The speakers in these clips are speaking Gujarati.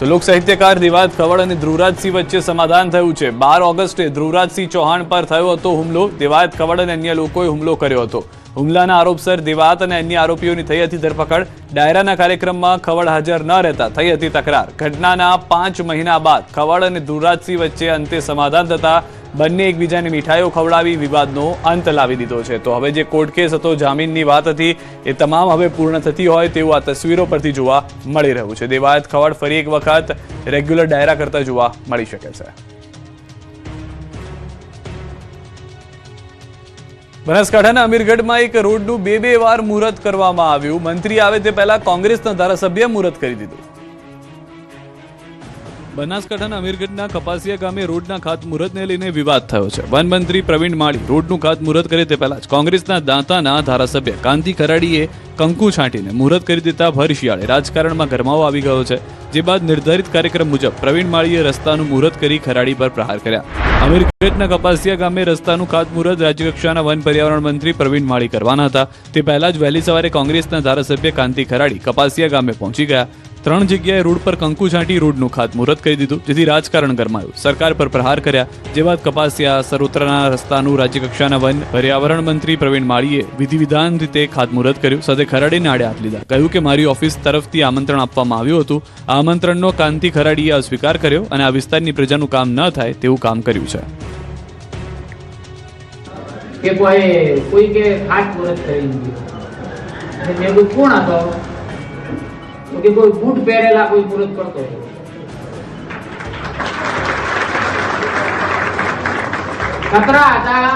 તો લોક સાહિત્યકાર રિવાજ ખવડ અને ધ્રુવરાજસિંહ વચ્ચે સમાધાન થયું છે. બાર ઓગસ્ટે ધ્રુવરાજસિંહ ચૌહાણ પર થયો હતો હુમલો. દિવાત ખવડ અને અન્ય લોકોએ હુમલો કર્યો હતો. હુમલાના આરોપસર દિવાત અને અન્ય આરોપીઓની થઈ હતી ધરપકડ. ડાયરાના કાર્યક્રમમાં ખવડ હાજર ન રહેતા થઈ હતી તકરાર. ઘટનાના પાંચ મહિના બાદ ખવડ અને ધ્રુવરાજસિંહ વચ્ચે અંતે સમાધાન થતા બંને એકબીજાને મીઠાઈઓ ખવડાવી વિવાદનો અંત લાવી દીધો છે. તો હવે જે કોર્ટ કેસ હતો, જામીનની વાત હતી, એ તમામ હવે પૂર્ણ થતી હોય તેવું આ તસવીરો પરથી જોવા મળી રહ્યું છે. દેવાયત ખવડ ફરી એક વખત રેગ્યુલર ડાયરા કરતા જોવા મળી શકે છે. બનાસકાંઠાના અમીરગઢમાં એક રોડનું બે બે વાર મુહૂર્ત કરવામાં આવ્યું. મંત્રી આવે તે પહેલા કોંગ્રેસના ધારાસભ્ય મુહૂર્ત કરી દીધું. બનાસકાંઠાના અમીરગઢના કપાસિયા ગામે રોડના ખાતમુહૂર્તને લઈને વિવાદ થયો છે. વન મંત્રી પ્રવીણ માળી રોડનું ખાતમુહૂર્ત કરે તે પહેલા જ કોંગ્રેસના દાંતાના ધારાસભ્ય કાંતિ ખરાડીએ કંકુ છાંટીને મુહૂર્ત કરી દેતા ભરશિયાળે રાજકારણમાં ગરમાવો આવી ગયો છે. જે બાદ નિર્ધારિત કાર્યક્રમ મુજબ પ્રવીણ માળીએ રસ્તાનું મુહૂર્ત કરી ખરાડી પર પ્રહાર કર્યા. અમીરગઢના કપાસિયા ગામે રસ્તાનું ખાતમુહૂર્ત રાજ્યકક્ષાના વન પર્યાવરણ મંત્રી પ્રવીણ માળી કરવાના હતા. તે પહેલા જ વહેલી સવારે કોંગ્રેસના ધારાસભ્ય કાંતિ ખરાડી કપાસિયા ગામે પહોંચી ગયા. ત્રણ જગ્યાએ રોડ પર કંકુ છાંટી રોડનું ખાતમુહૂર્ત કરી દીધું, જેથી રાજકારણ ગરમાયું. સરકાર પર પ્રહાર કર્યા જે બાદ કપાસિયા સરોત્રાના રસ્તાનું રાજ્યકક્ષાના વન, પર્યાવરણ મંત્રી પ્રવીણ માળીએ વિધિવિધાન રીતે ખાતમુહૂર્ત કર્યું, સાથે ખરાડીને આડે હાથ લીધા. કહ્યું કે મારી ઓફિસ તરફથી આમંત્રણ આપવામાં આવ્યું હતું. આ આમંત્રણનો કાંતિ ખરાડીએ અસ્વીકાર કર્યો અને આ વિસ્તારની પ્રજાનું કામ ન થાય તેવું કામ કર્યું છે. કે કોઈ કે મુહૂર્ત કરી દીધું. કોણ હતો તો કે કોઈ બૂટ પહેરેલા કોઈ મુહૂર્ત કરતો ખતરા હતા?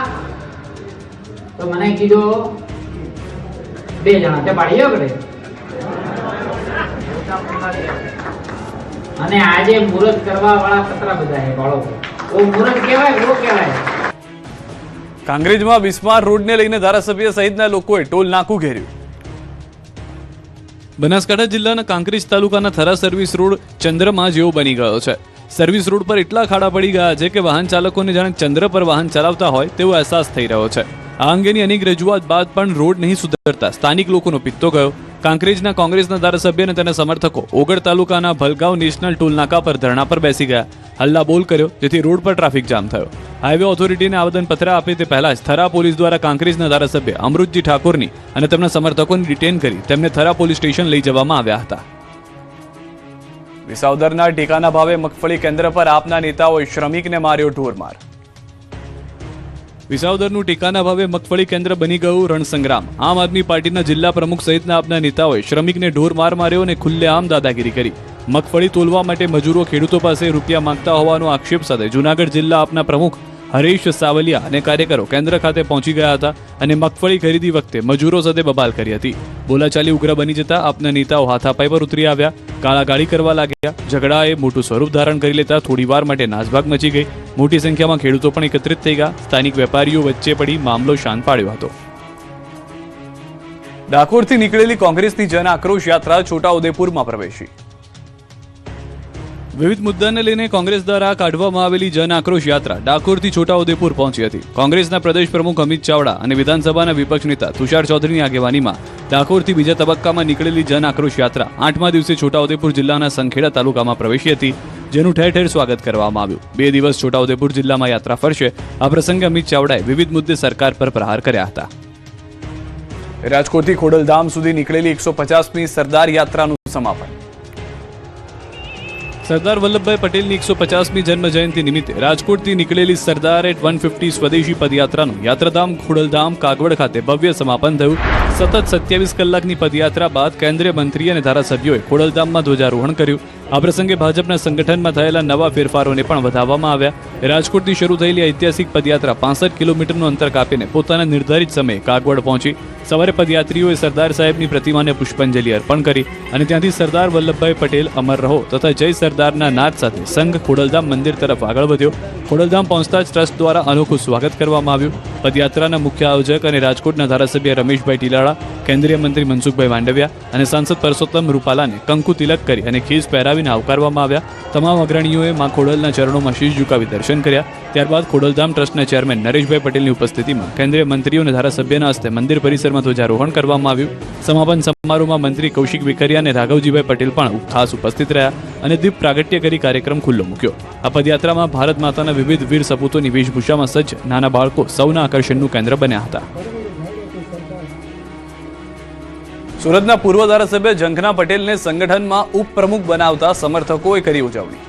તો મને કીધો, બે જણા તે પાડી આગળ અને આજે મુહૂર્ત કરવા વાળા ખતરા બધા હે બાળકો ઓ મુહૂર્ત કહેવાય ઓ કહેવાય. કાંગ્રેજમાં બિસ્માર રોડને લઈને ધારાસભ્ય સહિતના લોકોએ ટોલ નાકું ઘેર્યું. બનાસકાંઠા જિલ્લાના કાંકરેજ તાલુકાના થરા સર્વિસ રોડ ચંદ્રમાં જેવો બની ગયો છે. સર્વિસ રોડ પર એટલા ખાડા પડી ગયા છે કે વાહન ચાલકોને જાણે ચંદ્ર પર વાહન ચલાવતા હોય તેવો અહેસાસ થઈ રહ્યો છે. આ અંગેની અનેક રજૂઆત બાદ પણ રોડ નહીં સુધરતા સ્થાનિક લોકોનો પિત્તો ગયો. કાંકરેજના કોંગ્રેસના ધારાસભ્ય અને તેના સમર્થકો ઓગળ તાલુકાના ભલગાંવ નેશનલ ટોલ નાકા પર ધરણા પર બેસી ગયા. હલ્લા બોલ કર્યો, જેથી રોડ પર ટ્રાફિક જામ થયો. હાઈવે ઓથોરિટીને આવેદનપત્ર આપે તે પહેલા જ થરા પોલીસ દ્વારા કાંકરેજના ધારાસભ્ય અમૃતજી ઠાકોરની અને તેમના સમર્થકોને ડિટેન કરી તેમને થરા પોલીસ સ્ટેશન લઈ જવામાં આવ્યા હતા. વિસાવદરના ટેકાના ભાવે મગફળી કેન્દ્ર પર આપના નેતાઓએ શ્રમિકને માર્યો ઢોરમાર. વિસાવદરનું ટેકાના ભાવે મગફળી કેન્દ્ર બની ગયું રણસંગ્રામ. આમ આદમી પાર્ટીના જિલ્લા પ્રમુખ સહિતના આપના નેતાઓએ શ્રમિકને ઢોર માર માર્યો અને ખુલ્લેઆમ દાદાગીરી કરી. મગફળી તોલવા માટે મજૂરો ખેડૂતો પાસે રૂપિયા માંગતા હોવાનો આક્ષેપ સાથે જૂનાગઢ જિલ્લા આપના પ્રમુખ હરીશ સાવલિયા અને કાર્યકરો કેન્દ્ર ખાતે પહોંચી ગયા હતા અને મગફળી ખરીદી વખતે મજૂરો સાથે બબાલ કરી હતી. બોલાચાલી ઉગ્ર બની જતા આપના નેતાઓ હાથાપાઈ પર ઉતરી આવ્યા. ગાળાગાળી કરવા લાગ્યા. ઝઘડાએ મોટું સ્વરૂપ ધારણ કરી લેતા થોડીવાર માટે નાસભાગ મચી ગઈ. મોટી સંખ્યામાં ખેડૂતો પણ એકત્રિત થઈ ગયા. સ્થાનિક વેપારીઓ વચ્ચે પડી મામલો શાંત પાડ્યો હતો. ડાકોરથી નીકળેલી કોંગ્રેસની જન આક્રોશ યાત્રા છોટાઉદેપુરમાં પ્રવેશી. વિવિધ મુદ્દાને લઈને કોંગ્રેસ દ્વારા કાઢવામાં આવેલી જન આક્રોશ યાત્રા ડાકોરથી છોટાઉદેપુર પહોંચી હતી. કોંગ્રેસના પ્રદેશ પ્રમુખ અમિત ચાવડા અને વિધાનસભાના વિપક્ષ નેતા તુષાર ચૌધરીની આગેવાનીમાં ડાકોરથી બીજા તબક્કામાં નીકળેલી જન આક્રોશ યાત્રા આઠમા દિવસે છોટાઉદેપુર જિલ્લાના સંખેડા તાલુકામાં પ્રવેશી હતી, જેનું ઠેર ઠેર સ્વાગત કરવામાં આવ્યું. બે દિવસ છોટાઉદેપુર જિલ્લામાં યાત્રા ફરશે. આ પ્રસંગે અમિત ચાવડાએ વિવિધ મુદ્દે સરકાર પર પ્રહાર કર્યા હતા. રાજકોટથી ખોડલધામ સુધી નીકળેલી એકસો પચાસમી સરદાર યાત્રાનું સમાપન. સરદાર વલ્લભભાઈ પટેલની એકસો પચાસમી જન્મ જયંતિ નિમિત્તે રાજકોટથી નીકળેલી સરદાર એટ વન ફિફ્ટી સ્વદેશી પદયાત્રાનું યાત્રાધામ ખોડલધામ કાગવડ ખાતે ભવ્ય સમાપન થયું. સતત સત્યાવીસ કલાકની પદયાત્રા બાદ કેન્દ્રીય મંત્રી અને ધારાસભ્યોએ ખોડલધામમાં ધ્વજારોહણ કર્યું. આ પ્રસંગે ભાજપના સંગઠનમાં થયેલા નવા ફેરફારોને પણ વધાવવામાં આવ્યા. રાજકોટથી શરૂ થયેલી ઐતિહાસિક પદયાત્રા પાસઠ કિલોમીટરનું અંતર કાપીને પોતાના નિર્ધારિત સમયે કાગવડ પહોંચી. સવારે પદયાત્રીઓએ સરદાર સાહેબની પ્રતિમાને પુષ્પાંજલિ અર્પણ કરી અને ત્યાંથી સરદાર વલ્લભભાઈ પટેલ અમર રહો તથા જય સરદારના નાદ સાથે સંઘ ખોડલધામ મંદિર તરફ આગળ વધ્યો. ખોડલધામ પહોંચતા જ ટ્રસ્ટ દ્વારા અનોખું સ્વાગત કરવામાં આવ્યું. પદયાત્રાના મુખ્ય આયોજક અને રાજકોટના ધારાસભ્ય રમેશભાઈ ટીલાળા, કેન્દ્રીય મંત્રી મનસુખભાઈ માંડવિયા અને સાંસદ પરસોત્તમ રૂપાલાને કંકુ તિલક કરી અને ખીજ પહેરાવીને આવકારવામાં આવ્યા. તમામ અગ્રણીઓએ માં ખોડલના ચરણોમાં શીશ ઝુકાવી દર્શન કર્યા. ત્યારબાદ ખોડલધામ ટ્રસ્ટના ચેરમેન નરેશભાઈ પટેલની ઉપસ્થિતિમાં કેન્દ્રીય મંત્રીઓ અને ધારાસભ્યના હસ્તે મંદિર પરિસરમાં ધ્વજારોહણ કરવામાં આવ્યું. સમાપન સમારોહમાં મંત્રી કૌશિક વિકરિયા અને રાઘવજીભાઈ પટેલ પણ ખાસ ઉપસ્થિત રહ્યા અને દીપ પ્રાગટ્ય કરી કાર્યક્રમ ખુલ્લો મૂક્યો. આ પદયાત્રામાં ભારત માતાના વિવિધ વીર સપૂતોની વેશભૂષામાં સજ્જ નાના બાળકો સૌના આકર્ષણનું કેન્દ્ર બન્યા હતા. સુરતના પૂર્વ ધારાસભ્ય ઝંખના પટેલને સંગઠનમાં ઉપપ્રમુખ બનાવતા સમર્થકોએ કરી ઉજવણી.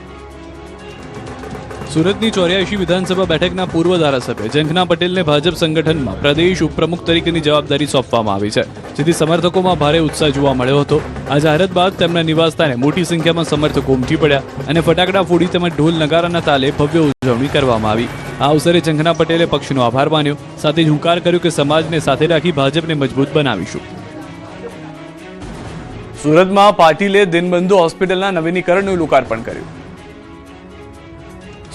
સુરતની ચોર્યાસી વિધાનસભા બેઠકના પૂર્વ ધારાસભ્ય ઝંખના પટેલને ભાજપ સંગઠનમાં પ્રદેશ ઉપપ્રમુખ તરીકેની જવાબદારી સોંપવામાં આવી છે, જેથી સમર્થકોમાં ભારે ઉત્સાહ જોવા મળ્યો હતો. આ જાહેરાત બાદ તેમના નિવાસસ્થાને મોટી સંખ્યામાં સમર્થકો ઉમટી પડ્યા અને ફટાકડા ફોડી તેમજ ઢોલ નગારાના તાલે ભવ્ય ઉજવણી કરવામાં આવી. આ અવસરે ઝંખના પટેલે પક્ષનો આભાર માન્યો, સાથે જ હુંકાર કર્યો કે સમાજને સાથે રાખી ભાજપને મજબૂત બનાવીશું. સુરતમાં પાટીલે દિનબંધુ હોસ્પિટલના નવીનીકરણનું લોકાર્પણ કર્યું.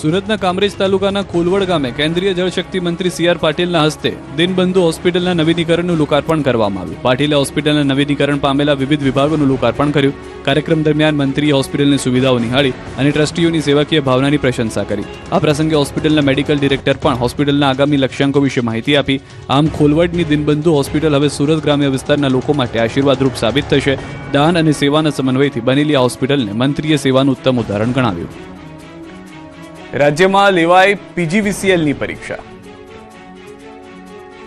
સુરતના કામરેજ તાલુકાના કોલવડ ગામે કેન્દ્રીય જળશક્તિ મંત્રી સી આર પાટીલના હસ્તે દિનબંધુ હોસ્પિટલના નવીનીકરણનું લોકાર્પણ કરવામાં આવ્યું. પાટીલે હોસ્પિટલના નવીનીકરણ પામેલા વિવિધ વિભાગોનું લોકાર્પણ કર્યું. કાર્યક્રમ દરમિયાન મંત્રીએ હોસ્પિટલની સુવિધાઓ નિહાળી અને ટ્રસ્ટીઓની સેવાકીય ભાવનાની પ્રશંસા કરી. આ પ્રસંગે હોસ્પિટલના મેડિકલ ડિરેક્ટર પણ હોસ્પિટલના આગામી લક્ષ્યાંકો વિશે માહિતી આપી. આમ ખોલવડની દિનબંધુ હોસ્પિટલ હવે સુરત ગ્રામ્ય વિસ્તારના લોકો માટે આશીર્વાદરૂપ સાબિત થશે. દાન અને સેવાના સમન્વયથી બનેલી આ હોસ્પિટલને મંત્રીએ સેવાનું ઉત્તમ ઉદાહરણ ગણાવ્યું. રાજ્યમાં લેવાય પીજીવીસીએલની પરીક્ષા.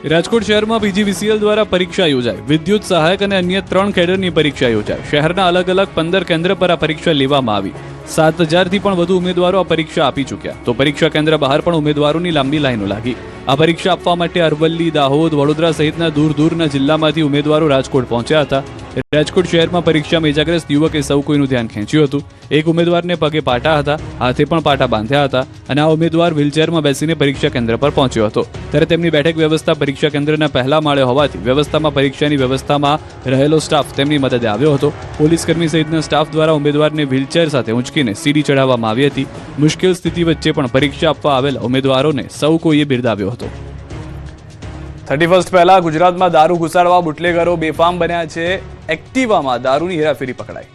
રાજકોટ શહેરમાં પીજીવીસીએલ દ્વારા પરીક્ષા યોજાય. વિદ્યુત સહાયક અને અન્ય ત્રણ કેડરની પરીક્ષા યોજાય. શહેરના અલગ અલગ પંદર કેન્દ્ર પર આ પરીક્ષા લેવામાં આવી. સાત હજારથી પણ વધુ ઉમેદવારો આ પરીક્ષા આપી ચૂક્યા. તો પરીક્ષા કેન્દ્ર બહાર પણ ઉમેદવારોની લાંબી લાઈનો લાગી. આ પરીક્ષા આપવા માટે અરવલ્લી, દાહોદ, વડોદરા સહિતના દૂર દૂરના જિલ્લામાંથી ઉમેદવારો રાજકોટ પહોંચ્યા હતા. રાજકોટ શહેરમાં પરીક્ષામાં ઇજાગ્રસ્ત યુવકે સૌ કોઈનું ધ્યાન ખેંચ્યું હતું. એક ઉમેદવારને પગે પાટા હતા, હાથે પણ પાટા બાંધ્યા હતા અને આ ઉમેદવાર વ્હીલચેરમાં બેસીને પરીક્ષા કેન્દ્ર પર પહોંચ્યો હતો. ત્યારે તેમની બેઠક વ્યવસ્થા પરીક્ષા કેન્દ્રના પહેલા માળે હોવાથી વ્યવસ્થામાં પરીક્ષાની વ્યવસ્થામાં રહેલો સ્ટાફ તેમની મદદે આવ્યો હતો. પોલીસ કર્મી સહિતના સ્ટાફ દ્વારા ઉમેદવારને વ્હીલચેર સાથે ઊંચકીને સીડી ચઢાવવામાં આવી હતી. મુશ્કેલ સ્થિતિ વચ્ચે પણ પરીક્ષા આપવા આવેલા ઉમેદવારોને સૌ કોઈએ બિરદાવ્યો હતો. થર્ટી ફર્સ્ટ પહેલા ગુજરાતમાં દારૂ ઘુસાડવા બુટલેગરો બેફામ બન્યા છે. એક્ટિવામાં દારૂની હેરાફેરી પકડાઈ.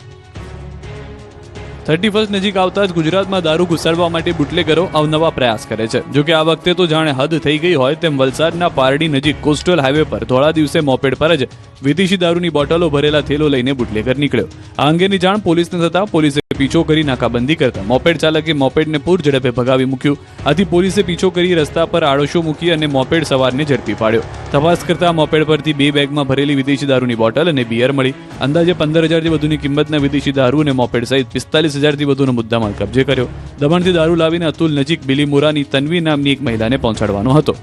થર્ટી ફર્સ્ટ નજીક આવતા જ ગુજરાતમાં દારૂ ઘુસાડવા માટે બુટલેગરો અવનવા પ્રયાસ કરે છે. જો કે આ વખતે તો જાણે હદ થઈ ગઈ હોય તેમ વલસાડના પારડી નજીક કોસ્ટલ હાઈવે પર થોડા દિવસે મોપેડ પર જ વિદેશી દારૂની બોટલો ભરેલા થેલો લઈને બુટલેગર નીકળ્યો. આ અંગેની જાણ પોલીસને થતાં પોલીસે પીછો કરી નાકાબંધી કરતા મોપેડ ચાલકે મોપેડને પૂર ઝડપે ભગાવી મૂક્યું. આથી પોલીસે પીછો કરી રસ્તા પર આડોશો મૂકી અને મોપેડ સવારને ઝડપી પાડ્યો. તપાસ કરતા મોપેડ પરથી બે બેગમાં ભરેલી વિદેશી દારૂની બોટલ અને બિયર મળી. અંદાજે પંદર હજારથી વધુની કિંમતના વિદેશી દારૂ અને મોપેડ સહિત પિસ્તાલીસ હજારથી વધુનો મુદ્દામાલ કબજે કર્યો. દમણથી દારૂ લાવીને અતુલ નજીક બિલીમોરાની તન્વી નામની એક મહિલાને પહોંચાડવાનો હતો.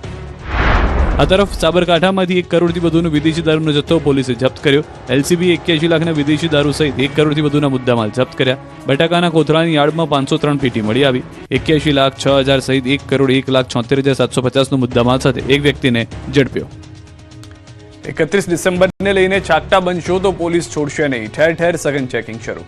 આ તરફ સાબરકાંઠામાંથી એક કરોડથી વધુનો વિદેશી દારૂનો જથ્થો પોલીસે જપ્ત કર્યો. એલસીબી એક્યાસી લાખના વિદેશી દારૂ સહિત એક કરોડથી વધુના મુદ્દામાલ જપ્ત કર્યા. બટાકાના કોથળાની યાર્ડમાં પાંચસો ત્રણ પેટી મળી આવી. એક્યાસી લાખ છ હજાર સહિત એક કરોડ એક લાખ છોતેર હજાર સાતસો પચાસનો મુદ્દામાલ સાથે એક વ્યક્તિને ઝડપ્યો. એકત્રીસ ડિસેમ્બરને લઈને છાકટા બનશો તો પોલીસ છોડશે નહીં. ઠેર ઠેર સઘન ચેકિંગ શરૂ.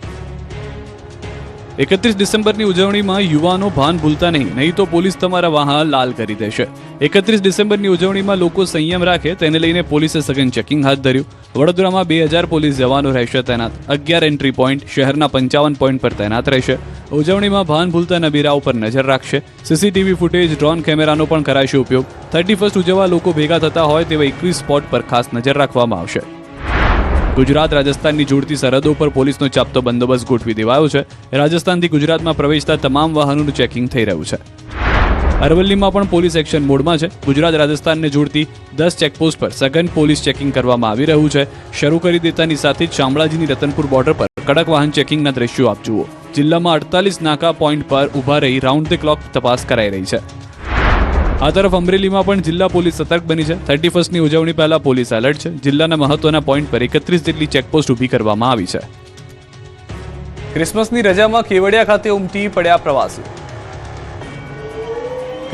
એકત્રીસ ડિસેમ્બરની ઉજવણીમાં યુવાનો ભાન ભૂલતા નહીં. નહીં તો પોલીસ તમારા વાહન લાલ કરી દેશે. એકત્રીસ ડિસેમ્બરની ઉજવણીમાં લોકો સંયમ રાખે, તેને લઈને પોલીસે સઘન ચેકિંગ હાથ ધર્યું. વડોદરામાં બે હજાર પોલીસ જવાનો રહેશે તૈનાત. અગિયાર એન્ટ્રી પોઈન્ટ, શહેરના પંચાવન પોઈન્ટ પર તૈનાત રહેશે. ઉજવણીમાં ભાન ભૂલતા નબીરા ઉપર નજર રાખશે. સીસીટીવી ફૂટેજ, ડ્રોન કેમેરાનો પણ કરાશે ઉપયોગ. થર્ટી ફર્સ્ટ ઉજવવા લોકો ભેગા થતા હોય તેવા એકવીસ સ્પોટ પર ખાસ નજર રાખવામાં આવશે. ગુજરાત રાજસ્થાનની જોડતી સરહદો પર પોલીસનો ચાપતો બંદોબસ્ત ગોઠવી દેવાયો છે. રાજસ્થાનથી ગુજરાતમાં પ્રવેશતા તમામ વાહનોનું ચેકિંગ થઈ રહ્યું છે. અરવલ્લીમાં પણ પોલીસ એક્શન મોડમાં છે. ગુજરાત રાજસ્થાનને જોડતી દસ ચેકપોસ્ટ પર સઘન પોલીસ ચેકિંગ કરવામાં આવી રહ્યું છે. શરૂ કરી દેતાની સાથે જ શામળાજીની રતનપુર બોર્ડર પર કડક વાહન ચેકિંગના દ્રશ્યો આપ જુઓ. જિલ્લામાં અડતાલીસ નાકા પોઈન્ટ પર ઊભા રહી રાઉન્ડ ધ ક્લોક તપાસ કરાઈ રહી છે. આ તરફ અમરેલીમાં પણ જિલ્લા પોલીસ સતર્ક બની છે. થર્ટી ફર્સ્ટની ઉજવણી પહેલા પોલીસ એલર્ટ છે. જિલ્લાના મહત્વના પોઈન્ટ પર એકત્રીસ જેટલી ચેકપોસ્ટ ઊભી કરવામાં આવી છે. ક્રિસમસની રજામાં કેવડિયા ખાતે ઉમટી પડ્યા પ્રવાસીઓ.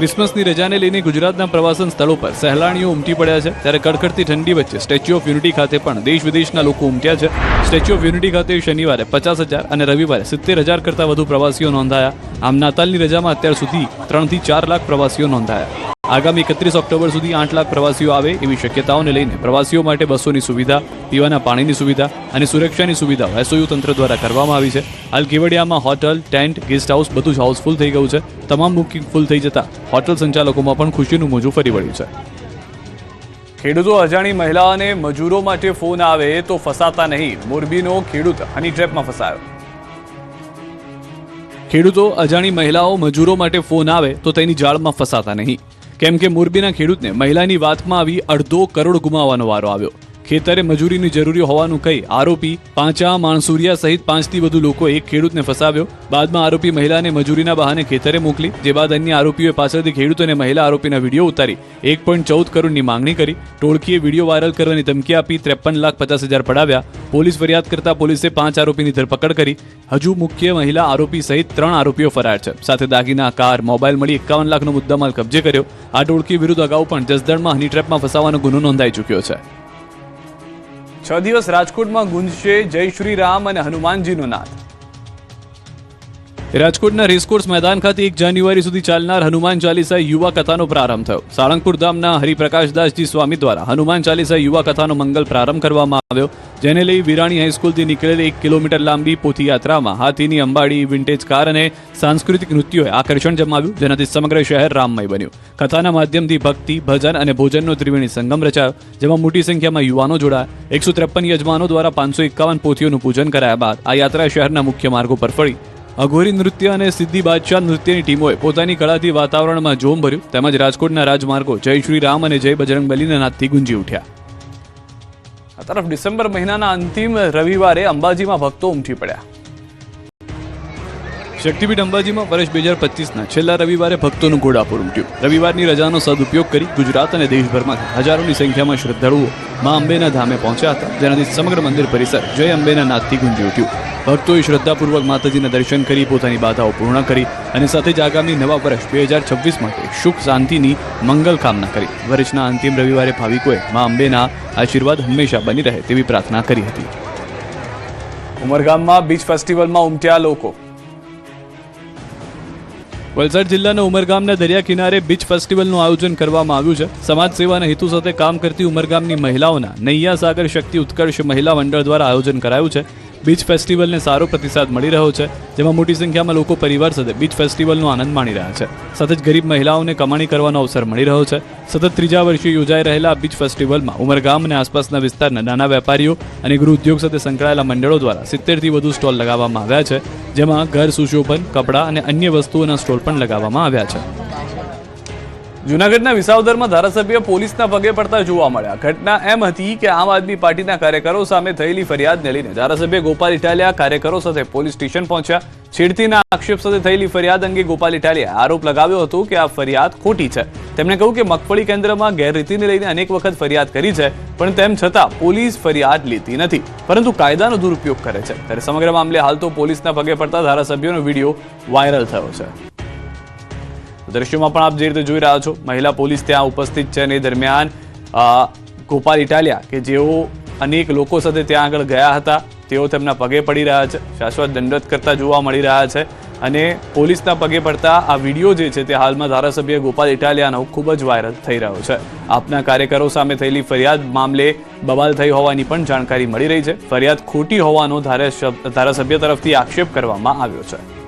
ક્રિસમસની રજાને લઈને ગુજરાતના પ્રવાસન સ્થળો પર સહેલાણીઓ ઉમટી પડ્યા છે. ત્યારે કડકડતી ઠંડી વચ્ચે સ્ટેચ્યુ ઓફ યુનિટી ખાતે પણ દેશ વિદેશના લોકો ઉમટ્યા છે. સ્ટેચ્યુ ઓફ યુનિટી ખાતે શનિવારે પચાસ હજાર અને રવિવારે સિત્તેર હજાર કરતાં વધુ પ્રવાસીઓ નોંધાયા. આમ નાતાલની રજામાં અત્યાર સુધી ત્રણથી ચાર લાખ પ્રવાસીઓ નોંધાયા. આગામી એકત્રીસ ઓક્ટોબર સુધી આઠ લાખ પ્રવાસીઓ આવે એવી શક્યતાઓને લઈને પ્રવાસીઓ માટે બસોની સુવિધા પીવાના પાણીની સુવિધા અને સુરક્ષાની સુવિધાઓ એસઓયુ તંત્ર દ્વારા કરવામાં આવી છે. હાલ કેવડિયામાં હોટલ ટેન્ટ ગેસ્ટ હાઉસ બધું જ હાઉસફુલ થઈ ગયું છે. તમામ બુકિંગ ફૂલ થઈ જતા હોટલ સંચાલકોમાં પણ ખુશીનું મોજું ફરી વળ્યું છે. ખેડૂતો અજાણી મહિલાઓને મજૂરો માટે ફોન આવે તો ફસાતા નહીં. મોરબીનો ખેડૂત હની ટ્રેપમાં ફસાયો. ખેડૂતો અજાણી મહિલાઓ મજૂરો માટે ફોન આવે તો તેની જાળમાં ફસાતા નહીં. કેમ કે મોરબીના ખેડૂતને મહિલાની વાતમાં આવી અડધો કરોડ ગુમાવવાનો વારો આવ્યો. ખેતરે મજૂરીની જરૂરી હોવાનું કહી આરોપી પાંચા માણસુરિયા સહિત પાંચથી વધુ લોકો એક ખેડૂતને ફસાવ્યો. બાદમાં આરોપી મહિલાને મજૂરીના બહાને ખેતરે મોકલી, જે બાદ અન્ય આરોપીઓએ પાછળથી ખેડૂત અને મહિલા આરોપીના વીડિયો ઉતારી. એક પોઈન્ટ ચૌદ કરોડની માંગણી કરી. ટોળકીએ વીડિયો વાયરલ કરવાની ધમકી આપી ત્રેપન લાખ પચાસ હજાર પડાવ્યા. પોલીસ ફરિયાદ કરતા પોલીસે પાંચ આરોપીની ધરપકડ કરી. હજુ મુખ્ય મહિલા આરોપી સહિત ત્રણ આરોપીઓ ફરાર છે. સાથે દાગીના, કાર, મોબાઈલ મળી એકાવન લાખનો મુદ્દામાલ કબજે કર્યો. આ ટોળકી વિરુદ્ધ અગાઉ પણ જસદણમાં હની ટ્રેપમાં ફસાવાનો ગુનો નોંધાઈ ચૂક્યો છે. છ દિવસ રાજકોટમાં ગુંજશે જય શ્રી રામ અને હનુમાનજીનો નાદ. રાજકોટના રેસકોર્સ મેદાન ખાતે એક જાન્યુઆરી સુધી ચાલનાર હનુમાન ચાલીસા યુવા કથાનો પ્રારંભ થયો. સાળંગપુર ધામના હરિપ્રકાશદાસજી સ્વામી દ્વારા હનુમાન ચાલીસા યુવા કથાનો મંગલ પ્રારંભ કરવામાં આવ્યો, જેને લઈ વિરાણી હાઈસ્કૂલથી નીકળેલી એક કિલોમીટર લાંબી પોથીયાત્રામાં હાથીની અંબાડી વિન્ટેજ કાર અને સાંસ્કૃતિક નૃત્યોએ આકર્ષણ જમાવ્યું, જેનાથી સમગ્ર શહેર રામમય બન્યું. કથાના માધ્યમથી ભક્તિ, ભજન અને ભોજનનો ત્રિવેણી સંગમ રચાયો, જેમાં મોટી સંખ્યામાં યુવાનો જોડાયા. એકસો ત્રેપન યજમાનો દ્વારા પાંચસો એકાવન પોથીઓનું પૂજન કરાયા બાદ આ યાત્રા શહેરના મુખ્ય માર્ગો પર ફરી. અઘોરી નૃત્ય અને સિદ્ધિ બાદશાહ નૃત્યની ટીમોએ પોતાની કળાથી વાતાવરણમાં જોમ ભર્યું. તેમજ રાજકોટના રાજમાર્ગો જય શ્રી રામ અને જય બજરંગ બલીના નાદથી ગુંજી ઉઠ્યા. આ તરફ ડિસેમ્બર મહિનાના અંતિમ રવિવારે અંબાજીમાં ભક્તો ઉમટી પડ્યા. શક્તિપીઠ અંબાજીમાં વર્ષ બે હજાર પચીસના છેલ્લા રવિવારે ભક્તોનું ઘોડાપુર ઉમટ્યું. રવિવારની રજાનો સદુપયોગ કરી ગુજરાત અને દેશભરમાં હજારોની સંખ્યામાં શ્રદ્ધાળુઓ મા અંબેના ધામે પહોંચ્યા હતા, જેનાથી સમગ્ર મંદિર પરિસર જય અંબેના નાદથી ગુંજી ઉઠ્યું. ભક્તોએ શ્રદ્ધાપૂર્વક માતાજીના દર્શન કરી, પોતાની બાધાઓ પૂર્ણ કરી અને સાથે જ આગામી નવા વર્ષ બે હજાર છવ્વીસ માટે સુખ, શાંતિની મંગલ કામના કરી. વર્ષના અંતિમ રવિવારે ભાવિકોએ મા અંબેના આશીર્વાદ હંમેશા બની રહે તેવી પ્રાર્થના કરી હતી. ઉમરગામમાં બીચ ફેસ્ટિવલમાં ઉમટ્યા લોકો. વલસાડ જિલ્લાના ઉમરગામના દરિયા કિનારે બીચ ફેસ્ટિવલનું આયોજન કરવામાં આવ્યું છે. સમાજ સેવાના હેતુ સાથે કામ કરતી ઉમરગામની મહિલાઓના નૈયા સાગર શક્તિ ઉત્કર્ષ મહિલા મંડળ દ્વારા આયોજન કરાયું છે. બીચ ફેસ્ટિવલને સારો પ્રતિસાદ મળી રહ્યો છે, જેમાં મોટી સંખ્યામાં લોકો પરિવાર સાથે બીચ ફેસ્ટિવલનો આનંદ માણી રહ્યા છે. સાથે જ ગરીબ મહિલાઓને કમાણી કરવાનો અવસર મળી રહ્યો છે. સતત ત્રીજા વર્ષે યોજાઈ રહેલા બીચ ફેસ્ટિવલમાં ઉમરગામ અને આસપાસના વિસ્તારના નાના વેપારીઓ અને ગૃહ ઉદ્યોગ સાથે સંકળાયેલા મંડળો દ્વારા સિત્તેરથી વધુ સ્ટોલ લગાવવામાં આવ્યા છે, જેમાં ઘર સુશોભન, કપડાં અને અન્ય વસ્તુઓના સ્ટોલ પણ લગાવવામાં આવ્યા છે. જૂનાગઢના વિસાવદરમાં ધારાસભ્ય પોલીસના પગે પડતા જોવા મળ્યા. ઘટના એમ હતી કે આમ આદમી પાર્ટીના કાર્યકરો સામે થયેલી ફરિયાદને લઈને ધારાસભ્ય ગોપાલ ઇટાલિયા કાર્યકરો સાથે પોલીસ સ્ટેશન પહોંચ્યા. છેડતીના આક્ષેપ સાથે થયેલી ફરિયાદ અંગે ગોપાલ ઇટાલિયાએ આરોપ લગાવ્યો હતો કે આ ફરિયાદ ખોટી છે. તેમણે કહ્યું કે મગફળી કેન્દ્રમાં ગેરરીતિને લઈને અનેક વખત ફરિયાદ કરી છે, પણ તેમ છતાં પોલીસ ફરિયાદ લેતી નથી. પરંતુ કાયદાનો દુરુપયોગ કરે છે. ત્યારે સમગ્ર મામલે હાલ તો પોલીસના પગે પડતા ધારાસભ્યોનો વીડિયો વાયરલ થયો છે. દ્રશ્યોમાં પણ આપ જે રીતે જોઈ રહ્યા છો, મહિલા પોલીસ ત્યાં ઉપસ્થિત છે અને દરમિયાન ગોપાલ ઇટાલિયા કે જેઓ અનેક લોકો સાથે ત્યાં આગળ ગયા હતા, તેઓ તેમના પગે પડી રહ્યા છે, શાશ્વત દંડવત કરતા જોવા મળી રહ્યા છે અને પોલીસના પગે પડતા આ વીડિયો જે છે તે હાલમાં ધારાસભ્ય ગોપાલ ઇટાલિયાનો ખૂબ જ વાયરલ થઈ રહ્યો છે. આપના કાર્યકરો સામે થયેલી ફરિયાદ મામલે બવાલ થઈ હોવાની પણ જાણકારી મળી રહી છે. ફરિયાદ ખોટી હોવાનો ધારાસભ્ય તરફથી આક્ષેપ કરવામાં આવ્યો છે.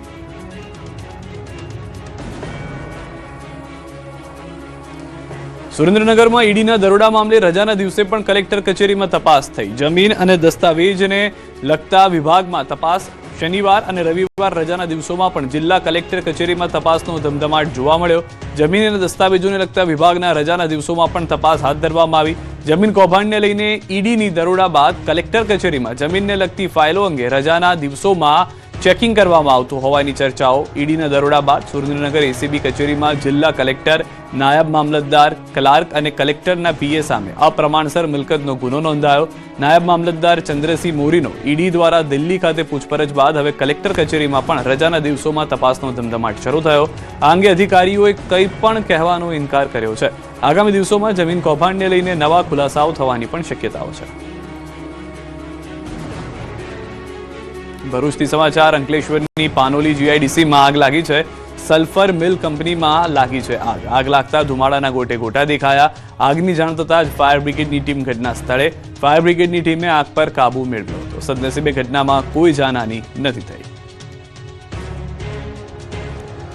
સુરેન્દ્રનગરમાં ઈડીના દરોડા મામલે રજાના દિવસે પણ કલેક્ટર કચેરીમાં તપાસ થઈ. જમીન અને દસ્તાવેજને લગતા વિભાગમાં તપાસ શનિવાર અને રવિવાર રજાના દિવસોમાં પણ જિલ્લા કલેક્ટર કચેરીમાં તપાસનો ધમધમાટ જોવા મળ્યો. જમીન અને દસ્તાવેજોને લગતા વિભાગના રજાના દિવસોમાં પણ તપાસ હાથ ધરવામાં આવી. જમીન કૌભાંડને લઈને ઈડીની દરોડા બાદ કલેક્ટર કચેરીમાં જમીનને લગતી ફાઇલો અંગે રજાના દિવસોમાં ચેકિંગ કરવામાં આવતું હોવાની ચર્ચાઓ ઈડીના દરોડા બાદ સુરેન્દ્રનગર એસીબી કચેરીમાં જિલ્લા કલેક્ટર, નાયબ મામલતદાર, ક્લાર્ક અને કલેક્ટરના પીએ સામે અપ્રમાણસર મિલકતનો ગુનો નોંધાયો. નાયબ મામલતદાર ચંદ્રસિંહ મોરીનો ઈડી દ્વારા દિલ્હી ખાતે પૂછપરછ બાદ હવે કલેક્ટર કચેરીમાં પણ રજાના દિવસોમાં તપાસનો ધમધમાટ શરૂ થયો. આ અંગે અધિકારીઓએ કંઈ પણ કહેવાનો ઇનકાર કર્યો છે. આગામી દિવસોમાં જમીન કૌભાંડને લઈને નવા ખુલાસાઓ થવાની પણ શક્યતાઓ છે. ભરૂચથી સમાચાર, અંકલેશ્વરની પાનોલી જીઆઈડીસીમાં આગ લાગી છે. સલ્ફર મિલ કંપનીમાં લાગી છે આગ. આગ લાગતા ધુમાડાના ગોટે ગોટા દેખાયા. આગની જાણ થતાં જ ફાયર બ્રિગેડની ટીમ ઘટના સ્થળે. ફાયર બ્રિગેડની ટીમે આગ પર કાબુ મેળવ્યો હતો. સદનસીબે ઘટનામાં કોઈ જાનહાની નથી થઈ.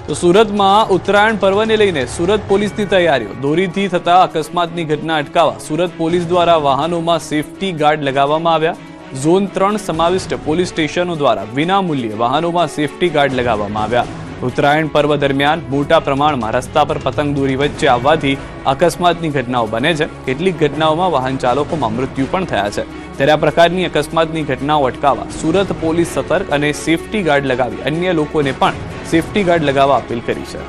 તો સુરતમાં ઉત્તરાયણ પર્વને લઈને સુરત પોલીસની તૈયારીઓ. દોરીથી થતા અકસ્માતની ઘટના અટકાવવા સુરત પોલીસ દ્વારા વાહનોમાં સેફટી ગાર્ડ લગાવવામાં આવ્યા. ઝોન ત્રણ સમાવિષ્ટ પોલીસ સ્ટેશનો દ્વારા વિનામૂલ્યે વાહનોમાં સેફટી ગાર્ડ લગાવવામાં આવ્યા. ઉત્તરાયણ પર્વ દરમિયાન મોટા પ્રમાણમાં રસ્તા પર પતંગ દોરી વચ્ચે આવવાથી અકસ્માતની ઘટનાઓ બને છે. કેટલીક ઘટનાઓમાં વાહન ચાલકોમાં મૃત્યુ પણ થયા છે. ત્યારે આ પ્રકારની અકસ્માતની ઘટનાઓ અટકાવવા સુરત પોલીસ સતર્ક અને સેફટી ગાર્ડ લગાવી અન્ય લોકોને પણ સેફટી ગાર્ડ લગાવવા અપીલ કરી છે.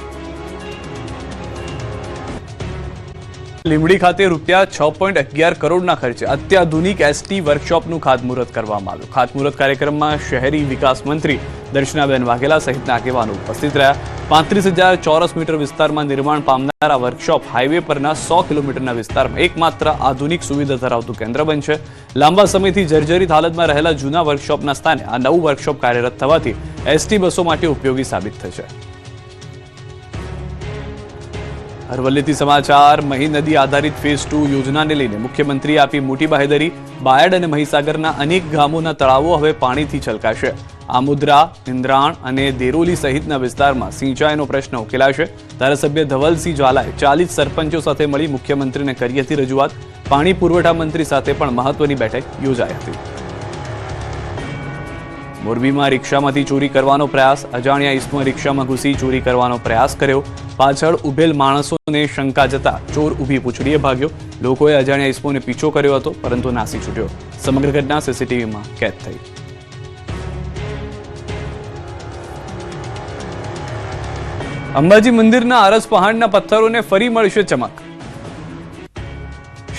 લીંબડી ખાતે રૂપિયા છ પોઈન્ટ અગિયાર કરોડના ખર્ચે અત્યાધુનિક એસટી વર્કશોપનું ખાતમુહૂર્ત કરવામાં આવ્યું. ખાતમુહૂર્ત કાર્યક્રમમાં શહેરી વિકાસ મંત્રી દર્શનાબેન વાઘેલા સહિતના આગેવાનો ઉપસ્થિત રહ્યા. પાંત્રીસ હજાર ચોરસ મીટર વિસ્તારમાં નિર્માણ પામનાર વર્કશોપ હાઈવે પરના સો કિલોમીટરના વિસ્તારમાં એકમાત્ર આધુનિક સુવિધા ધરાવતું કેન્દ્ર બનશે. લાંબા સમયથી જર્જરિત હાલતમાં રહેલા જૂના વર્કશોપના સ્થાને આ નવું વર્કશોપ કાર્યરત થવાથી એસટી બસો માટે ઉપયોગી સાબિત થશે. અરવલ્લીથી સમાચાર, મહી નદી આધારિત ફેઝ ટુ યોજનાને લઈને મુખ્યમંત્રીએ આપી મોટી બાહેદરી બાયડ અને મહીસાગરના અનેક ગામોના તળાવો હવે પાણીથી છલકાશે. આમુદ્રા ઇન્દ્રાણ અને દેરોલી સહિતના વિસ્તારમાં સિંચાઈનો પ્રશ્ન ઉકેલાશે. ધારાસભ્ય ધવલસિંહ ઝાલાએ ચાલીસ સરપંચો સાથે મળી મુખ્યમંત્રીને કરી હતી રજૂઆત. પાણી પુરવઠા મંત્રી સાથે પણ મહત્વની બેઠક યોજાઈ હતી. મોરબીમાં રિક્ષામાંથી ચોરી કરવાનો પ્રયાસ, અજાણ્યા ઈસમો રિક્ષામાં ઘૂસી ચોરી કરવાનો પ્રયાસ કર્યો. પાછળ ઉભેલ માણસોને શંકા જતા ચોર ઊભી પૂછડીએ ભાગ્યો. લોકોએ અજાણ્યા ઈસમોને પીછો કર્યો હતો, પરંતુ નાસી છૂટ્યો. સમગ્ર ઘટના સીસીટીવીમાં કેદ થઈ. અંબાજી મંદિરના આરસ પહાડના પથ્થરોને ફરી મળશે ચમક.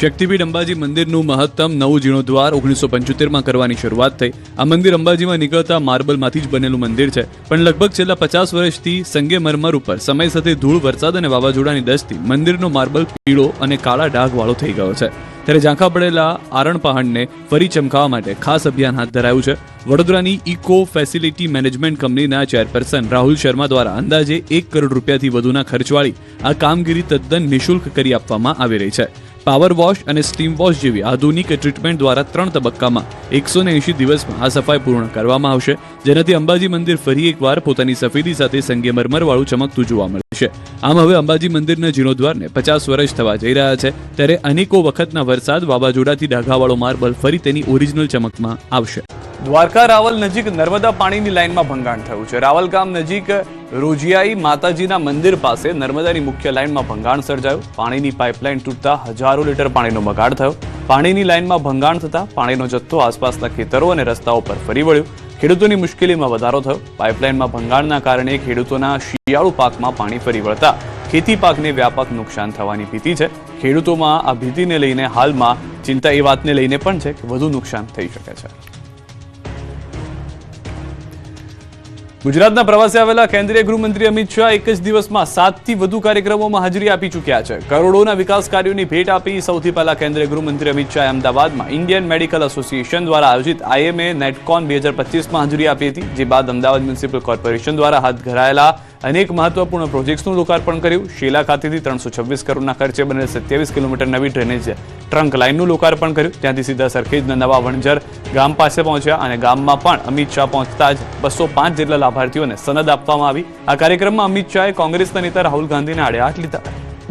શક્તિપીઠ અંબાજી મંદિરનું મહત્તમ નવું જીર્ણોદ્વાર ઓગણીસો પંચોતેરમાં કરવાની શરૂઆત થઈ. આ મંદિર અંબાજીમાં નીકળતા માર્બલમાંથી જ બનેલું મંદિર છે. પણ લગભગ છેલ્લા પચાસ વર્ષથી સંગેમરમર ઉપર સમય સાથે ધૂળ, વરસાદ અને વાવાઝોડાની દસથી મંદિરનો માર્બલ પીળો અને કાળા ડાઘવાળો થઈ ગયો છે. ત્યારે ઝાંખા પડેલા આરણ પહાડને ફરી ચમકાવવા માટે ખાસ અભિયાન હાથ ધરાયું છે. વડોદરાની ઇકો ફેસિલિટી મેનેજમેન્ટ કંપનીના ચેરપર્સન રાહુલ શર્મા દ્વારા અંદાજે એક કરોડ રૂપિયાથી વધુના ખર્ચવાળી આ કામગીરી તદ્દન નિઃશુલ્ક કરી આપવામાં આવી રહી છે. પાવર વોશ અને સ્ટીમ વોશ જેવી આધુનિક ટ્રીટમેન્ટ દ્વારા ત્રણ તબક્કામાં એકસો ને એંશી દિવસમાં આ સફાઈ પૂર્ણ કરવામાં આવશે. જેનાથી અંબાજી મંદિર ફરી એકવાર પોતાની સફેદી સાથે સંગેમરમરવાળું ચમકતું જોવા મળશે આમ હવે અંબાજી મંદિરના જીર્ણોદ્વારને પચાસ વર્ષ થવા જઈ રહ્યા છે. ત્યારે અનેકો વખતના વરસાદ, વાવાઝોડાથી ડાઘાવાળો માર્બલ ફરી તેની ઓરિજિનલ ચમકમાં આવશે. દ્વારકા રાવલ નજીક નર્મદા પાણીની લાઇનમાં ભંગાણ થયું છે. રાવલ ગામ નજીક રોજિયાઈ માતાજીના મંદિર પાસે નર્મદાની મુખ્ય લાઇનમાં ભંગાણ સર્જાયું. પાણીની પાઇપલાઇન તૂટતા હજારો લીટર પાણીનો બગાડ થયો. પાણીની લાઇનમાં ભંગાણ થતા પાણીનો જથ્થો આસપાસના ખેતરો અને રસ્તાઓ પર ફરી વળ્યો. ખેડૂતોની મુશ્કેલીમાં વધારો થયો. પાઇપલાઇનમાં ભંગાણના કારણે ખેડૂતોના શિયાળુ પાકમાં પાણી ફરી વળતા ખેતી પાકને વ્યાપક નુકસાન થવાની ભીતિ છે. ખેડૂતોમાં આ ભીતિને લઈને હાલમાં ચિંતા એ વાતને લઈને પણ છે કે વધુ નુકસાન થઈ શકે છે. ગુજરાતના પ્રવાસે આવેલા કેન્દ્રીય ગૃહમંત્રી અમિત શાહ એક જ દિવસમાં સાતથી વધુ કાર્યક્રમોમાં હાજરી આપી ચૂક્યા છે. કરોડોના વિકાસ કાર્યોની ભેટ આપી સૌથી પહેલા કેન્દ્રીય ગૃહમંત્રી અમિત શાહે અમદાવાદમાં ઇન્ડિયન મેડિકલ એસોસિએશન દ્વારા આયોજિત આઈએમએ નેટકોન બે હજાર પચીસમાં હાજરી આપી હતી, જે બાદ અમદાવાદ મ્યુનિસિપલ કોર્પોરેશન દ્વારા હાથ ધરાયેલા અનેક મહત્વપૂર્ણ પ્રોજેક્ટ્સનું લોકાર્પણ કર્યું. શેલા ખાતેથી ત્રણસો છવ્વીસ કરોડના ખર્ચે બનેલ સત્યાવીસ કિલોમીટર નવી ડ્રેનેજ ટ્રંક લાઇનનું લોકાર્પણ કર્યું. ત્યાંથી સીધા સરખેજના નવા વણઝર ગામ પાસે પહોંચ્યા અને ગામમાં પણ અમિત શાહ પહોંચતા જ બસો પાંચ જેટલા લાભાર્થીઓને સનદ આપવામાં આવી. આ કાર્યક્રમમાં અમિત શાહે કોંગ્રેસના નેતા રાહુલ ગાંધીને આડે હાથ લીધા.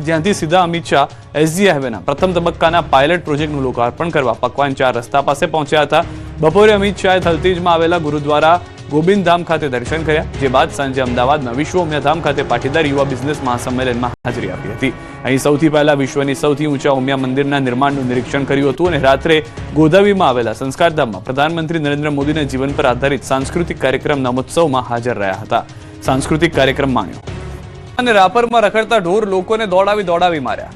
જ્યાંથી સીધા અમિત શાહ એસજી હાઈવેના પ્રથમ તબક્કાના પાયલટ પ્રોજેક્ટનું લોકાર્પણ કરવા પકવાન ચાર રસ્તા પાસે પહોંચ્યા હતા. બપોરે અમિત શાહે થલતેજમાં આવેલા ગુરુદ્વારા ગોવિંદધામ ખાતે દર્શન કર્યા, જે બાદ સાંજે અમદાવાદના વિશ્વ ઉમિયાધામ ખાતે પાટીદાર યુવા બિઝનેસ મહાસંમેલનમાં હાજરી આપી હતી. અહીં સૌથી પહેલા વિશ્વની સૌથી ઊંચા ઉમિયા મંદિરના નિર્માણનું નિરીક્ષણ કર્યું હતું અને રાત્રે ગોદાવીમાં આવેલા સંસ્કારધામમાં પ્રધાનમંત્રી નરેન્દ્ર મોદીના જીવન પર આધારિત સાંસ્કૃતિક કાર્યક્રમના મહોત્સવમાં હાજર રહ્યા હતા. સાંસ્કૃતિક કાર્યક્રમ માણ્યો. અને રાપરમાં રખડતા ઢોર લોકોને દોડાવી દોડાવી માર્યા.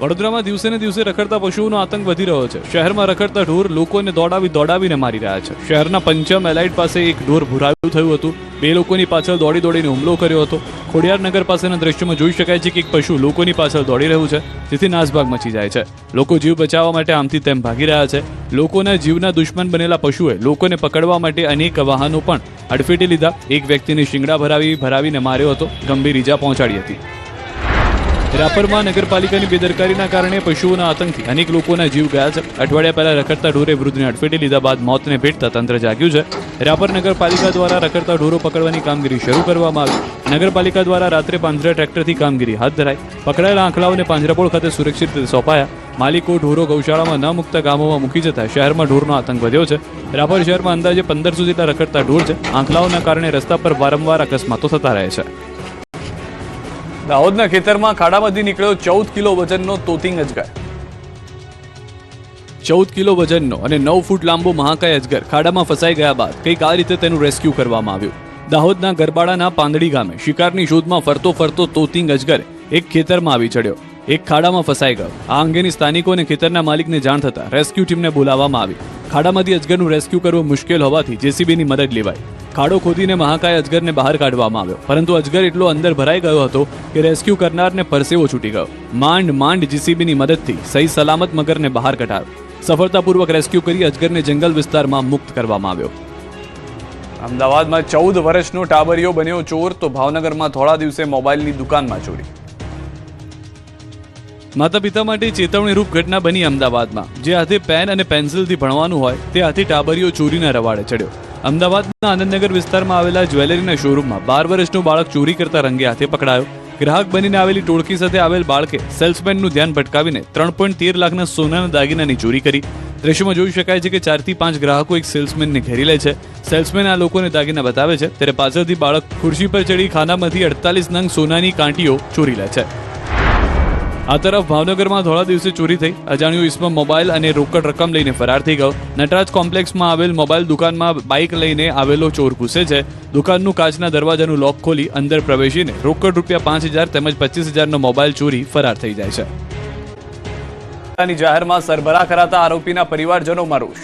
વડોદરામાં દિવસે ને દિવસે રખડતા પશુઓનો આતંક વધી રહ્યો છે. શહેરમાં રખડતા ઢોર લોકોને દોડાવી દોડાવીને મારી રહ્યા છે. શહેરના પંચમ એલાઇટ પાસે એક ઢોર ભૂરાયું થયું હતું. બે લોકોની પાછળ દોડી દોડીને હુમલો કર્યો હતો. ખોડિયારનગર પાસેના દ્રશ્યમાં જોઈ શકાય છે કે એક પશુ લોકોની પાછળ દોડી રહ્યું છે, જેથી નાસભાગ મચી જાય છે. લોકો જીવ બચાવવા માટે આમથી તેમ ભાગી રહ્યા છે. લોકોના જીવના દુશ્મન બનેલા પશુએ લોકોને પકડવા માટે અનેક વાહનો પણ અડફેટે લીધા. એક વ્યક્તિને શિંગડા ભરાવી, ભરાવીને માર્યો હતો. ગંભીર ઈજા પહોંચાડી હતી. રાપરમાં નગરપાલિકાની બેદરકારીના કારણે પશુઓના આતંકથી અનેક લોકોના જીવ ગયા છે. અઠવાડિયા પહેલા રખડતા ઢોરે વૃદ્ધને અડફેટી લીધા બાદ મોતને ભેટતા તંત્ર જાગ્યું છે. રાપર નગરપાલિકા દ્વારા રખડતા ઢોરો પકડવાની કામગીરી શરૂ કરવામાં આવી. નગરપાલિકા દ્વારા રાત્રે પાંજરા ટ્રેક્ટરથી કામગીરી હાથ ધરાઈ. પકડાયેલા આંકડાઓને પાંજરાપોળ ખાતે સુરક્ષિત રીતે સોંપાયા. માલિકો ઢોરો ગૌશાળામાં ન મુકતા ગામોમાં મૂકી જતા શહેરમાં ઢોરનો આતંક વધ્યો છે. રાપર શહેરમાં અંદાજે પંદરસો જેટલા રખડતા ઢોર છે. આંખલાઓના કારણે રસ્તા પર વારંવાર અકસ્માતો થતા રહે છે. દાહોદના ખેતરમાં ખાડામાંથી નીકળ્યો ચૌદ કિલો વજનનો તોતિંગ અજગર. ચૌદ કિલો વજનનો અને નવ ફૂટ લાંબો મહાકાય અજગર ખાડામાં ફસાઈ ગયા બાદ કંઈક આ રીતે તેનું રેસ્ક્યુ કરવામાં આવ્યું. દાહોદના ગરબાડાના પાંદડી ગામે શિકારની શોધમાં ફરતો ફરતો તોતિંગ અજગર એક ખેતરમાં આવી ચડ્યો. એક ખાડામાં ફસાઈ ગયો. આ અંગેની સ્થાનિકો અને ખેતરના માલિકને જાણ થતા રેસ્ક્યુ ટીમને બોલાવવામાં આવી. ખાડામાંથી અજગરનું રેસ્ક્યુ કરવું મુશ્કેલ હોવાથી જેસીબીની મદદ લેવાઈ. ખાડો ખોદીને મહાકાય અજગરને બહાર કાઢવામાં આવ્યો. પરંતુ અજગર એટલો અંદર ભરાઈ ગયો હતો કે રેસ્ક્યુ કરનારને પરસેવો છૂટી ગયો. માંડ માંડ જીસીબીની મદદથી સહી સલામત મગરને બહાર કઢાયો. સફળતાપૂર્વક રેસ્ક્યુ કરી અજગરને જંગલ વિસ્તારમાં મુક્ત કરવામાં આવ્યો. અમદાવાદમાં ચૌદ વર્ષનો ટાબરિયો બન્યો ચોર તો ભાવનગરમાં થોડા દિવસે મોબાઈલની દુકાનમાં ચોરી. માતા પિતા માટે ચેતવણીરૂપ ઘટના બની અમદાવાદમાં, જે હાથે પેન અને પેન્સિલથી ભણવાનું હોય, તે હાથે ટાબરીઓ ચોરીના રવાડે ચડ્યો. અમદાવાદના આનંદનગર વિસ્તારમાં આવેલા જ્વેલરીના શોરૂમમાં બાર વર્ષનું બાળક ચોરી કરતા રંગે હાથે પકડાયો. ગ્રાહક બનીને આવેલી ટોળકી સાથે આવેલ બાળકે સેલ્સમેનનું ધ્યાન ભટકાવીને ત્રણ પોઈન્ટ તેર લાખના સોનાના દાગીનાની ચોરી કરી. દ્રશ્યમાં જોઈ શકાય છે કે ચારથી પાંચ ગ્રાહકો એક સેલ્સમેનને ઘેરી લે છે. સેલ્સમેન આ લોકોને દાગીના બતાવે છે, ત્યારે પાછળથી બાળક ખુરશી પર ચડી ખાનામાંથી અડતાલીસ નંગ સોનાની કાંટીઓ ચોરી લે છે. આ તરફ ભાવનગરમાં થોડા દિવસે ચોરી થઈ. અજાણ્યો ઇસમાં મોબાઈલ અને રોકડ રકમ લઈને ફરાર થઈ ગયો. નટરાજ કોમ્પ્લેક્સમાં આવેલ મોબાઈલ દુકાનમાં બાઇક લઈને આવેલો ચોર ઘૂસે છે. દુકાનનું કાચના દરવાજાનું લોક ખોલી અંદર પ્રવેશીને રોકડ રૂપિયા પાંચ હજાર તેમજ પચીસ હજારનો મોબાઈલ ચોરી ફરાર થઈ જાય છે. પોતાની જાહેરમાં સરભરા કરાતા આરોપીના પરિવારજનોમાં રોષ.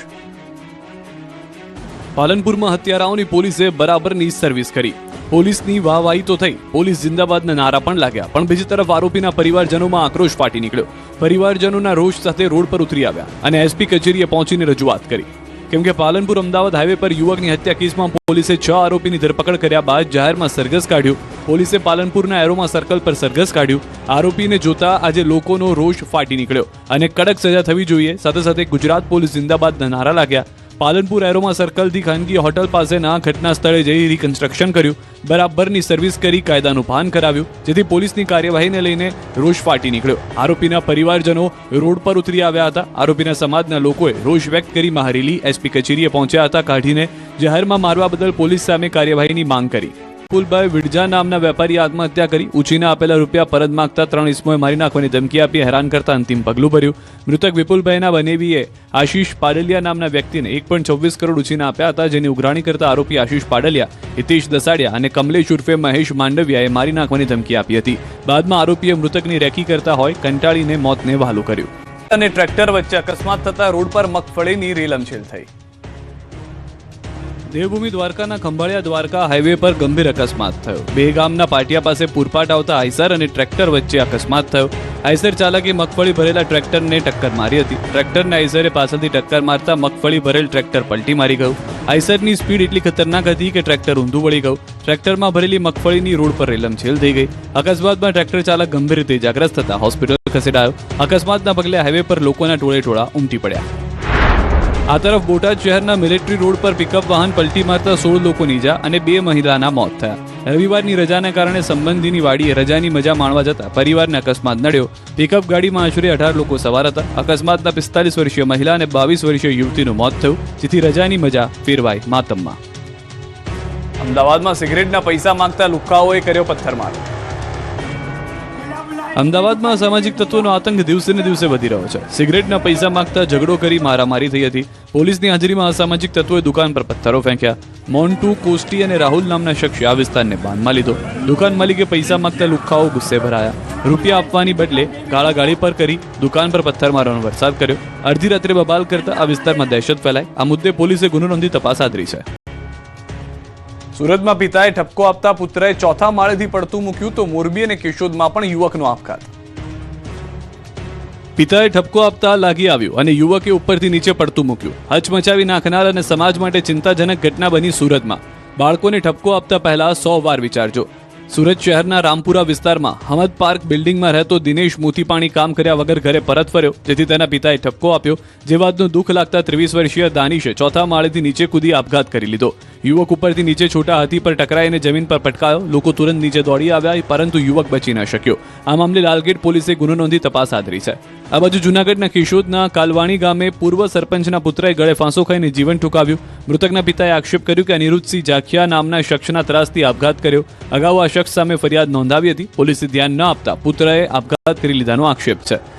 પાલનપુરમાં હત્યારાઓની પોલીસે બરાબરની સર્વિસ કરી. પોલીસની વાહવાહી તો થઈ. પોલીસ જિંદાબાદના નારા પણ લાગ્યા. પણ બીજી તરફ આરોપીના પરિવારજનોમાં આક્રોશ ફાટી નીકળ્યો. પરિવારજનોના રોષ સાથે રોડ પર ઉતરી આવ્યા અને એસપી કચેરીએ પહોંચીને રજૂઆત કરી. કેમ કે પાલનપુર અમદાવાદ હાઈવે પર યુવકની હત્યા કેસમાં પોલીસે છ આરોપીની ધરપકડ કર્યા બાદ જાહેરમાં સરઘસ કાઢ્યું. પોલીસે પાલનપુરના એરોમાં સર્કલ પર સરઘસ કાઢ્યું. આરોપીને જોતા આજે લોકોનો રોષ ફાટી નીકળ્યો અને કડક સજા થવી જોઈએ. સાથે સાથે ગુજરાત પોલીસ જિંદાબાદના નારા લાગ્યા. પાલનપુર એરોમાં સર્કલથી ખાનગી હોટલ પાસેના ઘટના સ્થળે જઈ રિકન્સ્ટ્રક્શન કર્યું. બરાબરની સર્વિસ કરી કાયદાનું ભાન કરાવ્યું. જેથી પોલીસની કાર્યવાહીને લઈને રોષ ફાટી નીકળ્યો. આરોપીના પરિવારજનો રોડ પર ઉતરી આવ્યા હતા. આરોપીના સમાજના લોકોએ રોષ વ્યક્ત કરી મહારેલી એસપી કચેરીએ પહોંચ્યા હતા કાઢીને. જાહેરમાં મારવા બદલ પોલીસ સામે કાર્યવાહીની માંગ કરી. વિપુલભાઈ વિડજા નામના વેપારીએ આત્મહત્યા કરી, ઉછીના આપેલા રૂપિયા પરત માંગતા ત્રણ ઇસમોએ મારી નાખવાની ધમકી આપી, હેરાન કરતા અંતિમ પગલું ભર્યું. મૃતક વિપુલભાઈના બનેવીએ આશીષ પાડલિયા નામના વ્યક્તિને એક પોઈન્ટ છવ્વીસ કરોડ ઉછીના આપ્યા હતા, જેની ઉઘરાણી કરતા આરોપી આશીષ પાડલિયા, હિતેશ દસાડિયા અને કમલેશ ઉર્ફે મહેશ માંડવિયાએ મારી નાખવાની ધમકી આપી હતી. બાદમાં આરોપીએ મૃતકની રેકી કરતા હોય, કંટાળીને મોતને વહાલું કર્યું. અને ટ્રેક્ટર વચ્ચે અકસ્માત થતા રોડ પર મગફળીની રેલમછેલ થઈ. દેવભૂમિ દ્વારકાના ખંભાળિયા દ્વારકા હાઈવે પર ગંભીર અકસ્માત થયો. બે ગામના પાટિયા પાસે પૂરપાટ આવતા આઈસર અને ટ્રેક્ટર વચ્ચે અકસ્માત થયો. આઈસર ચાલકે મગફળી ભરેલા ટ્રેક્ટરને ટક્કર મારી હતી. ટ્રેક્ટરને આઈસરે પાછળથી ટક્કર મારતા મગફળી ભરેલ ટ્રેક્ટર પલટી મારી ગયું. આઈસરની સ્પીડ એટલી ખતરનાક હતી કે ટ્રેક્ટર ઊંધું વળી ગયું. ટ્રેક્ટરમાં ભરેલી મગફળીની રોડ પર રેલમછેલ થઈ ગઈ. અકસ્માતમાં ટ્રેક્ટર ચાલક ગંભીર રીતે ઇજાગ્રસ્ત થતા હોસ્પિટલ ખસેડાયો. અકસ્માતના પગલે હાઈવે પર લોકોના ટોળે ટોળા ઉમટી પડ્યા. આ તરફ બોટાદ શહેરના મિલિટરી રોડ પર પિકઅપ વાહન પલટી મારતા સોળ લોકોની ઈજા અને બે મહિલાના મોત થયા. રવિવારની રજાના કારણે સંબંધીની વાડીએ રજાની મજા માણવા જતા પરિવારને અકસ્માત નડ્યો. પિકઅપ ગાડીમાં આશરે અઢાર લોકો સવાર હતા. અકસ્માતના પિસ્તાલીસ વર્ષીય મહિલા અને બાવીસ વર્ષીય યુવતીનું મોત થયું, જેથી રજાની મજા ફેરવાઈ માતમમાં. અમદાવાદમાં સિગરેટના પૈસા માંગતા લુક્કાઓએ કર્યો પથ્થરમાર. અમદાવાદમાં સામાજિક તત્વોનો આતંક દિવસે ને દિવસે વધી રહ્યો છે. સિગરેટના પૈસા માંગતા ઝઘડો કરી મારામારી થઈ હતી. પોલીસની હાજરીમાં અસામાજિક તત્વોએ દુકાન પર પથ્થરો ફેંક્યા. મોન્ટુ, કોસ્ટી અને રાહુલ નામના શખ્સે આ વિસ્તારને બાંધમાં લીધો. દુકાન માલિકે પૈસા માંગતા લુખ્ખાઓ ગુસ્સે ભરાયા. રૂપિયા આપવાની બદલે ગાળાગાળી પર કરી દુકાન પર પથ્થર મારવાનો વરસાદ કર્યો. અડધી રાત્રે બબાલ કરતા આ વિસ્તારમાં દહેશત ફેલાય. આ મુદ્દે પોલીસે ગુનો નોંધી તપાસ આદરી છે. સુરતમાં પિતાએ ઠપકો આપતા પુત્રએ ચોથા માળેથી પડતું મૂક્યું તો મોરબી અને કેશોદમાં પણ યુવકનો આપઘાત. પિતાએ ઠપકો આપતા લાગી આવ્યું અને યુવકે ઉપરથી નીચે પડતું મૂક્યું. હચમચાવી નાખનાર અને સમાજ માટે ચિંતાજનક ઘટના બની સુરતમાં. બાળકોને ઠપકો આપતા પહેલા સો વાર વિચારજો. સુરત શહેરના રામપુરા વિસ્તારમાં હમદ પાર્ક બિલ્ડિંગમાં રહેતો દિનેશ મોતીપાણી કામ કર્યા વગર ઘરે પરત ફર્યો, જેથી તેના પિતાએ ઠપકો આપ્યો, જે વાતનું દુઃખ લાગતા ત્રેવીસ વર્ષીય દાનિશે ચોથા માળેથી નીચે કૂદી આપઘાત કરી લીધો. યુવક ઉપરથી નીચે છોટા હાથી પર ટકરાઈને જમીન પર પટકાયો. લોકો તુરંત નીચે દોડી આવ્યા, પરંતુ યુવક બચી ન શક્યો. આ મામલે લાલગેટ પોલીસે ગુનો નોંધી તપાસ આદરી છે. આ બાજુ જૂનાગઢના કિશોદના કાલવાણી ગામે પૂર્વ સરપંચના પુત્રએ ગળે ફાંસો ખાઈને જીવન ટૂંકાવ્યું મૃતકના પિતાએ આક્ષેપ કર્યો કે અનિરુદ્ધસિંહ જાખિયા નામના શખ્સના ત્રાસથી આપઘાત કર્યો. અગાઉ આ શખ્સ સામે ફરિયાદ નોંધાવી હતી. પોલીસે ધ્યાન ન આપતા પુત્રએ આપઘાત કરી લીધાનો આક્ષેપ છે.